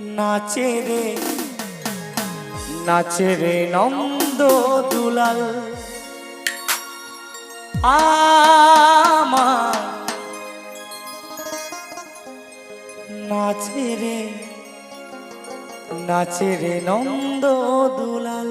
নাচে রে নাচে রে নন্দ দুলাল। আমা নাচে রে নাচে রে নন্দ দুলাল।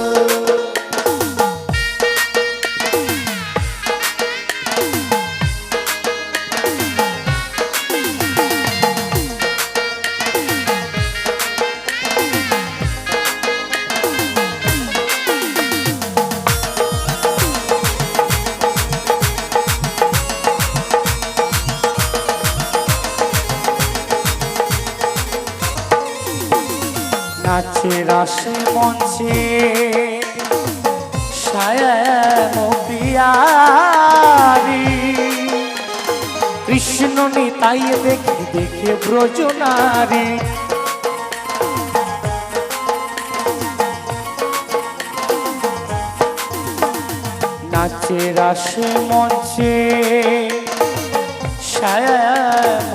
নাচে রাসে মঞ্চে সায়াম পিয়ারি। কৃষ্ণ নিতাই দেখে দেখে ব্রজনারী। নাচে রাসে মঞ্চে শ্যাম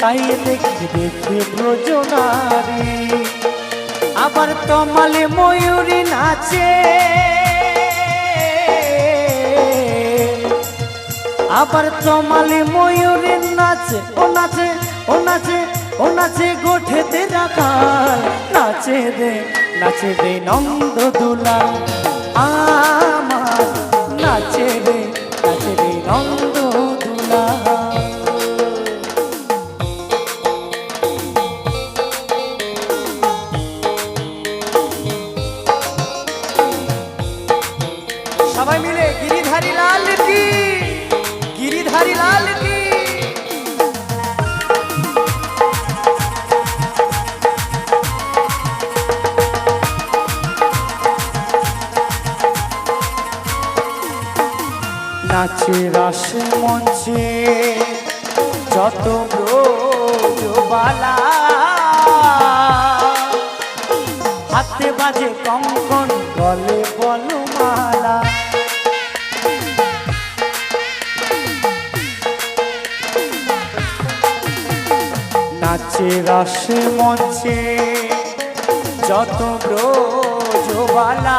নিতাই দেখে দেখে ব্রজনারী। আবার তমালে ময়ূরী নাচে। আবার তমালে ময়ূরী নাচে, ও নাচে ও নাচে ও নাচে গোঠেতে রাখাল। নাচে রে নাচে রে নন্দ দুলাল। আমার সবাই মিলে গিরিধারী লাল কি? গিরিধারী লাল কি? নাচে রাসে মঞ্চে যত ব্রজবালা। হাতে বাজে কঙ্কন, গলে বলমালা। নাচে রাসে মঞ্চে যত ব্রজবালা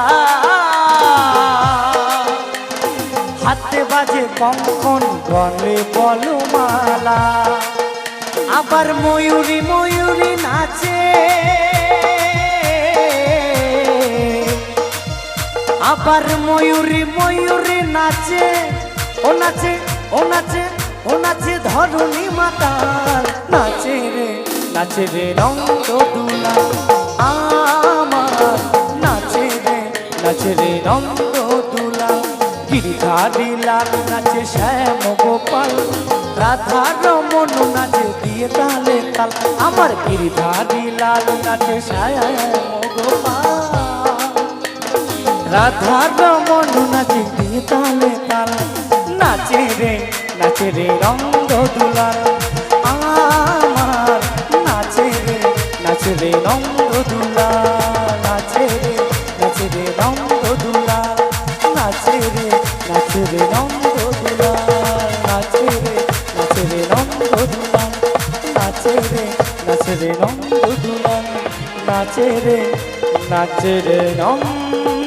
হাতে বাজে কঙ্কন, গলে বলমালা আবার ময়ূরী ময়ূরী নাচে। আবার ময়ূরী ময়ূরী নাচে। ও নাচে ও নাচে। ও নাচে ধরণী মাতাল নাচে রে নাচে রে রঙ্গ দুলা আমার নাচে রে নাচে রে রঙ্গ দুলা গিরিধারী লাল নাচে শ্যাম গোপাল, রাধা রমন নাচে দিয়ে তালে তাল। আমার গিরিধারী লাল নাচে শ্যাম গোপাল। রাধা রমন নাচে দিয়ে তালে তাল। নাচে রে নাচে রে রঙ্গ দুলাল আমার নাচে রে নাচে রে রঙ্গ দুলাল নাচে রে নাচে রে রঙ্গ দুলাল নাচে রে নাচে রে রঙ্গ দুলাল নাচে রে নাচে রে রঙ্গ দুলাল নাচে রে নাচে রে রঙ্গ দুলাল নাচে রে নাচে রে রঙ্গ